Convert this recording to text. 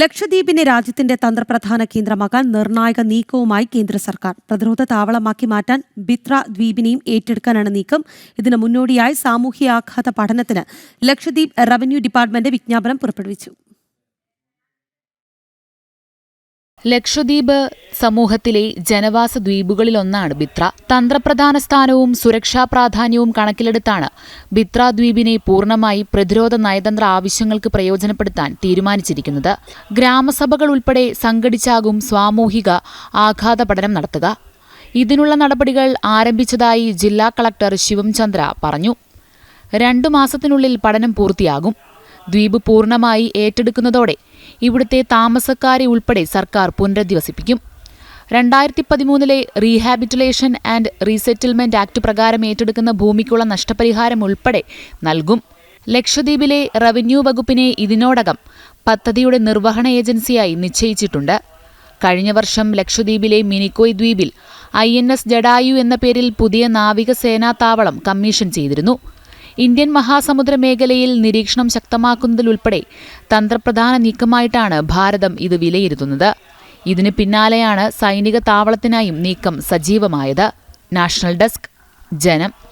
ലക്ഷദ്വീപിനെ രാജ്യത്തിന്റെ തന്ത്രപ്രധാന കേന്ദ്രമാക്കാൻ നിർണായക നീക്കവുമായി കേന്ദ്ര സർക്കാർ. പ്രതിരോധ താവളമാക്കി മാറ്റാൻ ബിത്ര ദ്വീപിനെയും ഏറ്റെടുക്കാനാണ് നീക്കം. ഇതിന് മുന്നോടിയായി സാമൂഹ്യാഘാത പഠനത്തിന് ലക്ഷദ്വീപ് റവന്യൂ ഡിപ്പാർട്ട്മെന്റ് വിജ്ഞാപനം പുറപ്പെടുവിച്ചു. ലക്ഷദ്വീപ് സമൂഹത്തിലെ ജനവാസ ദ്വീപുകളിലൊന്നാണ് ബിത്ര. തന്ത്രപ്രധാന സ്ഥാനവും സുരക്ഷാ പ്രാധാന്യവും കണക്കിലെടുത്താണ് ബിത്ര ദ്വീപിനെ പൂർണമായി പ്രതിരോധ നയതന്ത്ര ആവശ്യങ്ങൾക്ക് പ്രയോജനപ്പെടുത്താൻ തീരുമാനിച്ചിരിക്കുന്നത്. ഗ്രാമസഭകൾ ഉൾപ്പെടെ സംഘടിച്ചാകും സാമൂഹിക ആഘാത പഠനം നടത്തുക. ഇതിനുള്ള നടപടികൾ ആരംഭിച്ചതായി ജില്ലാ കളക്ടർ ശിവംചന്ദ്ര പറഞ്ഞു. രണ്ടു മാസത്തിനുള്ളിൽ പഠനം പൂർത്തിയാകും. ദ്വീപ് പൂർണമായി ഏറ്റെടുക്കുന്നതോടെ ഇവിടുത്തെ താമസക്കാരെ ഉൾപ്പെടെ സർക്കാർ പുനരധിവസിപ്പിക്കും. രണ്ടായിരത്തി പതിമൂന്നിലെ റീഹാബിറ്റുലേഷൻ ആൻഡ് റീസെറ്റിൽമെന്റ് ആക്ട് പ്രകാരം ഏറ്റെടുക്കുന്ന ഭൂമിക്കുള്ള നഷ്ടപരിഹാരം ഉൾപ്പെടെ നൽകും. ലക്ഷദ്വീപിലെ റവന്യൂ വകുപ്പിനെ ഇതിനോടകം പദ്ധതിയുടെ നിർവഹണ ഏജൻസിയായി നിശ്ചയിച്ചിട്ടുണ്ട്. കഴിഞ്ഞ വർഷം ലക്ഷദ്വീപിലെ മിനിക്കോയ് ദ്വീപിൽ ഐ എൻ എസ് ജഡായു എന്ന പേരിൽ പുതിയ നാവികസേനാ താവളം കമ്മീഷൻ ചെയ്തിരുന്നു. ഇന്ത്യൻ മഹാസമുദ്ര മേഖലയിൽ നിരീക്ഷണം ശക്തമാക്കുന്നതിലുൾപ്പെടെ തന്ത്രപ്രധാന നീക്കമായിട്ടാണ് ഭാരതം ഇത് വിലയിരുത്തുന്നത്. ഇതിന് പിന്നാലെയാണ് സൈനിക താവളത്തിനായും നീക്കം സജീവമായത്. നാഷണൽ ഡെസ്ക് ജനം.